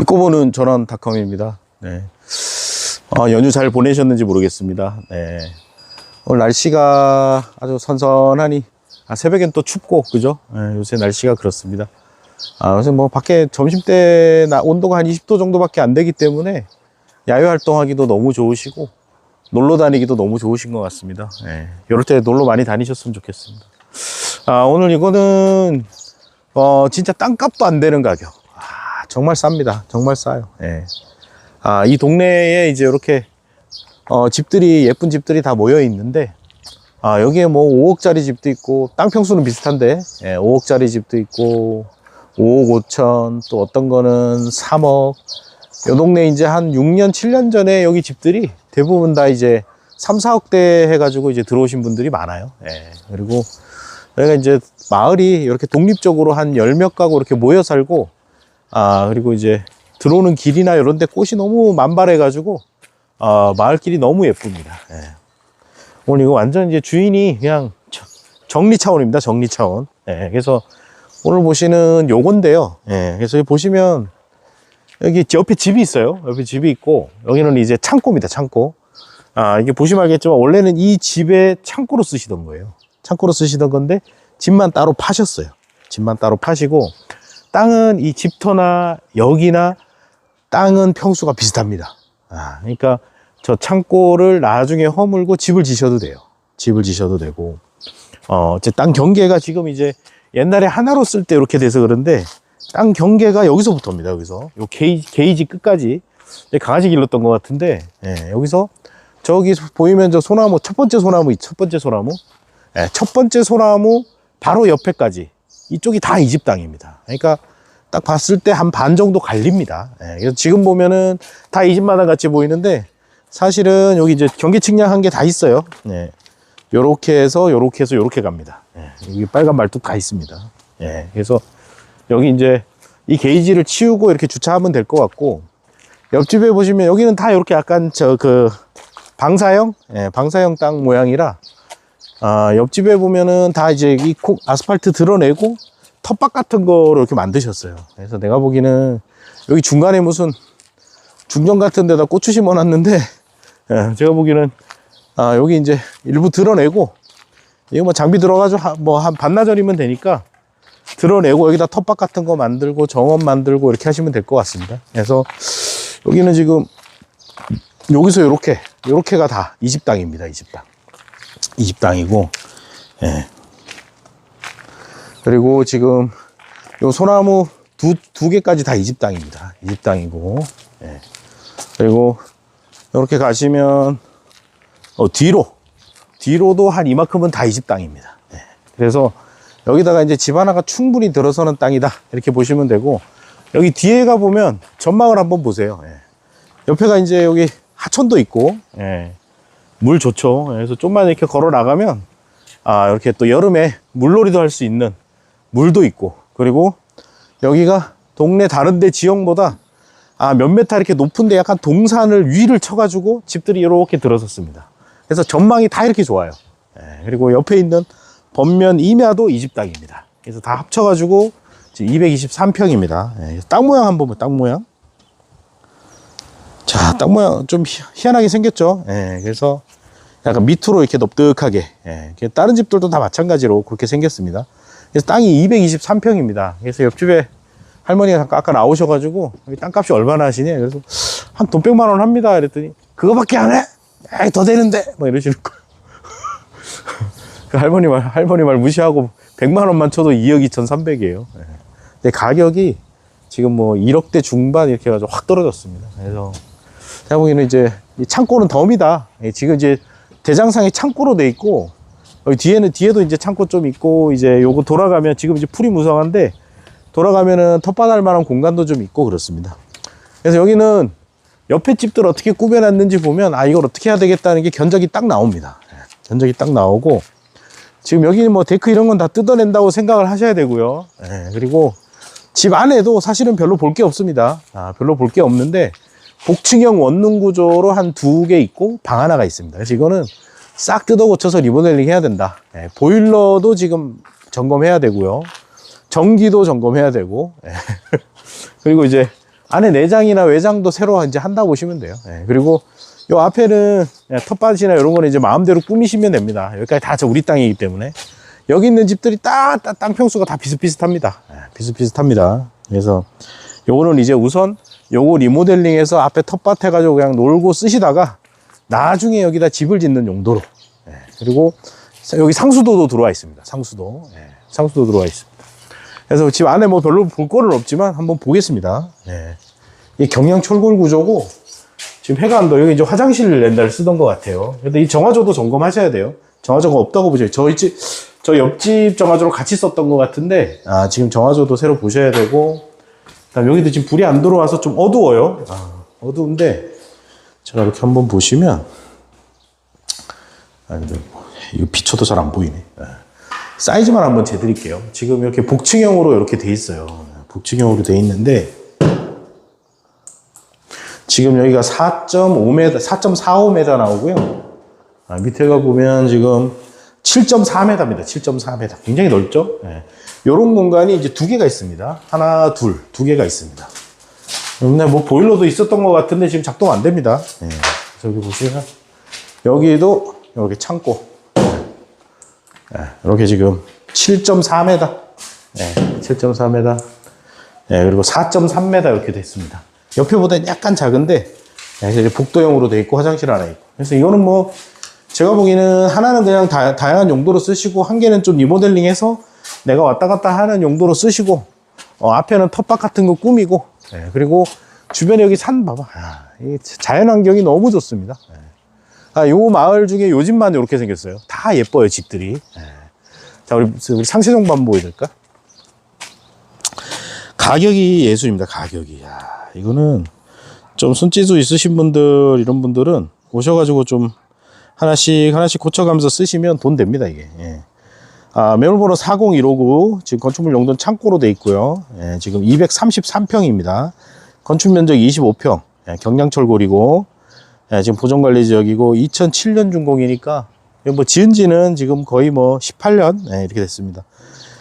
믿고 보는 전원 닷컴입니다. 네. 어, 연휴 잘 보내셨는지 모르겠습니다. 네. 오늘 날씨가 아주 선선하니, 아, 새벽엔 또 춥고, 그죠? 네, 요새 날씨가 그렇습니다. 아, 그래서 뭐 밖에 점심때 나- 온도가 한 20도 정도밖에 안 되기 때문에 야외 활동하기도 너무 좋으시고, 놀러 다니기도 너무 좋으신 것 같습니다. 네. 이럴 때 놀러 많이 다니셨으면 좋겠습니다. 아, 오늘 이거는, 어, 진짜 땅값도 안 되는 가격. 아, 정말 쌉니다. 정말 싸요. 예. 아, 이 동네에 이제 이렇게, 어, 집들이, 예쁜 집들이 다 모여 있는데, 아, 여기에 뭐 5억짜리 집도 있고, 땅 평수는 비슷한데, 예, 5억짜리 집도 있고, 5억 5천, 또 어떤 거는 3억. 요 동네 이제 한 6년, 7년 전에 여기 집들이 대부분 다 이제 3, 4억대 해가지고 이제 들어오신 분들이 많아요. 예. 그리고 여기가 이제 마을이 이렇게 독립적으로 한 열 몇 가구 이렇게 모여 살고, 아, 그리고 이제 들어오는 길이나 이런 데 꽃이 너무 만발해가지고, 아, 마을길이 너무 예쁩니다. 예. 오늘 이거 완전 이제 주인이 그냥 저- 정리 차원입니다. 정리 차원. 예, 그래서 오늘 보시는 요건데요. 예, 그래서 보시면 여기 옆에 집이 있어요. 옆에 집이 있고, 여기는 이제 창고입니다. 창고. 아, 이게 보시면 알겠지만 원래는 이 집에 창고로 쓰시던 거예요. 창고로 쓰시던 건데 집만 따로 파셨어요. 집만 따로 파시고 땅은 이 집터나 여기나 땅은 평수가 비슷합니다. 아, 그러니까 저 창고를 나중에 허물고 집을 지셔도 돼요. 집을 지셔도 되고 어, 이제 땅 경계가 지금 이제 옛날에 하나로 쓸 때 이렇게 돼서 그런데 땅 경계가 여기서부터입니다. 여기서 요 게이지, 게이지 끝까지 강아지 길렀던 것 같은데 예, 여기서 저기 보이면 저 소나무 첫 번째 소나무 첫 번째 소나무 예, 첫 번째 소나무 바로 옆에까지 이쪽이 다 이집 땅입니다. 그러니까 딱 봤을 때 한 반 정도 갈립니다. 예, 그래서 지금 보면은 다 이 집마다 같이 보이는데 사실은 여기 이제 경계 측량한 게 다 있어요. 예, 요렇게 해서 요렇게 해서 요렇게 갑니다. 예, 여기 빨간 말뚝 다 있습니다. 예, 그래서 여기 이제 이 게이지를 치우고 이렇게 주차하면 될 것 같고 옆집에 보시면 여기는 다 이렇게 약간 저 그 방사형 예, 방사형 땅 모양이라 아, 옆집에 보면은 다 이제 이 콩, 아스팔트 드러내고 텃밭 같은 거를 이렇게 만드셨어요. 그래서 내가 보기에는 여기 중간에 무슨 중정 같은 데다 고추 심어 놨는데 예, 제가 보기에는 아, 여기 이제 일부 드러내고 이거 뭐 장비 들어가지고 뭐 한 반나절이면 되니까 드러내고 여기다 텃밭 같은 거 만들고 정원 만들고 이렇게 하시면 될 것 같습니다. 그래서 여기는 지금 여기서 이렇게 이렇게가 다 이 집 땅입니다. 이 집 땅. 이 집 땅이고, 예. 그리고 지금 요 소나무 두, 두 개까지 다 이 집 땅입니다. 이 집 땅이고, 예. 그리고 이렇게 가시면, 어, 뒤로, 뒤로도 한 이만큼은 다 이 집 땅입니다. 예. 그래서 여기다가 이제 집 하나가 충분히 들어서는 땅이다. 이렇게 보시면 되고, 여기 뒤에 가 보면 전망을 한번 보세요. 예. 옆에가 이제 여기 하천도 있고, 예. 물 좋죠. 그래서 좀만 이렇게 걸어 나가면, 아, 이렇게 또 여름에 물놀이도 할 수 있는 물도 있고, 그리고 여기가 동네 다른데 지형보다 아, 몇 메타 이렇게 높은데 약간 동산을 위를 쳐가지고 집들이 이렇게 들어섰습니다. 그래서 전망이 다 이렇게 좋아요. 예, 그리고 옆에 있는 번면 임야도 이 집 땅입니다. 그래서 다 합쳐가지고 223평입니다. 예, 땅 모양 한번 보면 땅 모양. 자, 땅 모양 좀 희- 희한하게 생겼죠. 예, 그래서 약간 밑으로 이렇게 넓득하게. 예, 다른 집들도 다 마찬가지로 그렇게 생겼습니다. 그래서 땅이 223평입니다. 그래서 옆집에 할머니가 잠깐 아까 나오셔가지고 땅값이 얼마나 하시냐? 그래서 한 돈 100만 원 합니다. 그랬더니 그거밖에 안 해? 에이, 더 되는데? 뭐 이러시는 거예요. 그 할머니 말, 할머니 말 무시하고 100만 원만 쳐도 2억 2,300이에요. 근데 가격이 지금 뭐 1억대 중반 이렇게 해가지고 확 떨어졌습니다. 그래서 제가 보기에는 이제 이 창고는 덤이다. 예, 지금 이제 대장상이 창고로 돼 있고 여기 뒤에는 뒤에도 이제 창고 좀 있고 이제 요거 돌아가면 지금 이제 풀이 무성한데 돌아가면은 텃밭할 만한 공간도 좀 있고 그렇습니다. 그래서 여기는 옆에 집들 어떻게 꾸며놨는지 보면 아 이걸 어떻게 해야 되겠다는 게 견적이 딱 나옵니다. 예, 견적이 딱 나오고 지금 여기 뭐 데크 이런 건 다 뜯어낸다고 생각을 하셔야 되고요. 예, 그리고 집 안에도 사실은 별로 볼 게 없습니다. 아, 별로 볼 게 없는데 복층형 원룸 구조로 한 두 개 있고 방 하나가 있습니다. 그래서 이거는 싹 뜯어 고쳐서 리모델링 해야 된다. 예, 보일러도 지금 점검해야 되고요. 전기도 점검해야 되고 예. 그리고 이제 안에 내장이나 외장도 새로 이제 한다고 보시면 돼요. 예, 그리고 요 앞에는 예, 텃밭이나 이런 거는 이제 마음대로 꾸미시면 됩니다. 여기까지 다 저 우리 땅이기 때문에 여기 있는 집들이 다, 다 땅평수가 다 비슷비슷합니다. 예, 비슷비슷합니다. 그래서 요거는 이제 우선 요거 리모델링해서 앞에 텃밭 해가지고 그냥 놀고 쓰시다가 나중에 여기다 집을 짓는 용도로 예, 그리고 여기 상수도도 들어와 있습니다. 상수도 예, 상수도 들어와 있습니다. 그래서 집 안에 뭐 별로 볼 거는 없지만 한번 보겠습니다. 예. 이 경량 철골 구조고 지금 해가 안 더. 여기 이제 화장실 옛날에 쓰던 것 같아요. 근데 이 정화조도 점검하셔야 돼요. 정화조가 없다고 보셔요. 저희 집, 저 옆집 정화조로 같이 썼던 것 같은데, 아, 지금 정화조도 새로 보셔야 되고, 그 다음 여기도 지금 불이 안 들어와서 좀 어두워요. 아, 어두운데, 제가 이렇게 한번 보시면, 아, 근데 뭐, 이거 비춰도 잘 안 보이네. 예. 사이즈만 한번 재드릴게요. 지금 이렇게 복층형으로 이렇게 돼 있어요. 복층형으로 돼 있는데, 지금 여기가 4.5m, 4.45m 나오고요. 아, 밑에가 보면 지금 7.4m입니다. 7.4m. 굉장히 넓죠? 예. 요런 공간이 이제 두 개가 있습니다. 하나, 둘, 두 개가 있습니다. 근데 뭐 보일러도 있었던 것 같은데 지금 작동 안 됩니다. 예. 저기 보시면 여기도 여기 창고. 예. 이렇게 지금 7.4m. 예. 7.4m. 예, 그리고 4.3m 이렇게 됐습니다. 옆에 보다 약간 작은데, 예, 이제 복도형으로 돼 있고 화장실 하나 있고. 그래서 이거는 뭐, 제가 보기에는 하나는 그냥 다, 다양한 용도로 쓰시고, 한 개는 좀 리모델링 해서 내가 왔다 갔다 하는 용도로 쓰시고, 어, 앞에는 텃밭 같은 거 꾸미고, 예, 그리고 주변에 여기 산 봐봐. 아, 이 자연 환경이 너무 좋습니다. 예. 아, 요 마을 중에 요 집만 이렇게 생겼어요. 다 예뻐요, 집들이. 예. 자, 우리, 우리 상세종 반 보여드릴까? 가격이 예술입니다. 가격이. 야, 이거는 좀 손재주 있으신 분들 이런 분들은 오셔가지고 좀 하나씩 하나씩 고쳐가면서 쓰시면 돈 됩니다. 이게. 예. 아, 매물번호 40159 지금 건축물 용도는 창고로 돼 있고요. 예, 지금 233평입니다. 건축 면적 25평. 예, 경량철골이고 예, 지금 보존관리 지역이고 2007년 준공이니까 뭐 지은 지는 지금 거의 뭐 18년 예, 이렇게 됐습니다.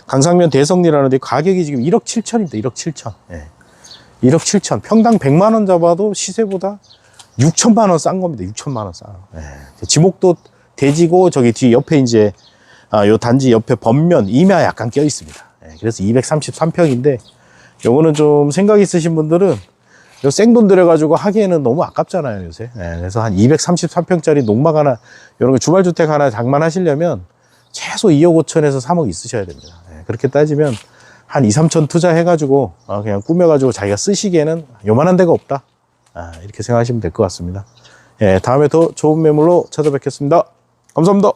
강상면 대성리라는데 가격이 지금 1억 7천입니다. 1억 7천. 예. 1억 7천. 평당 100만 원 잡아도 시세보다 6천만 원 싼 겁니다. 6천만 원 싸. 예. 지목도 대지고 저기 뒤 옆에 이제 아, 요 단지 옆에 번면 임야 약간 껴 있습니다. 예. 그래서 233평인데 요거는 좀 생각 있으신 분들은 요 생돈 들여가지고 하기에는 너무 아깝잖아요, 요새. 예. 그래서 한 233평짜리 농막 하나, 요런 거 주말 주택 하나 장만하시려면 최소 2억 5천에서 3억 있으셔야 됩니다. 예, 그렇게 따지면 한 2, 3천 투자해가지고 어, 그냥 꾸며가지고 자기가 쓰시기에는 요만한 데가 없다. 아, 이렇게 생각하시면 될 것 같습니다. 예, 다음에 더 좋은 매물로 찾아뵙겠습니다. 감사합니다.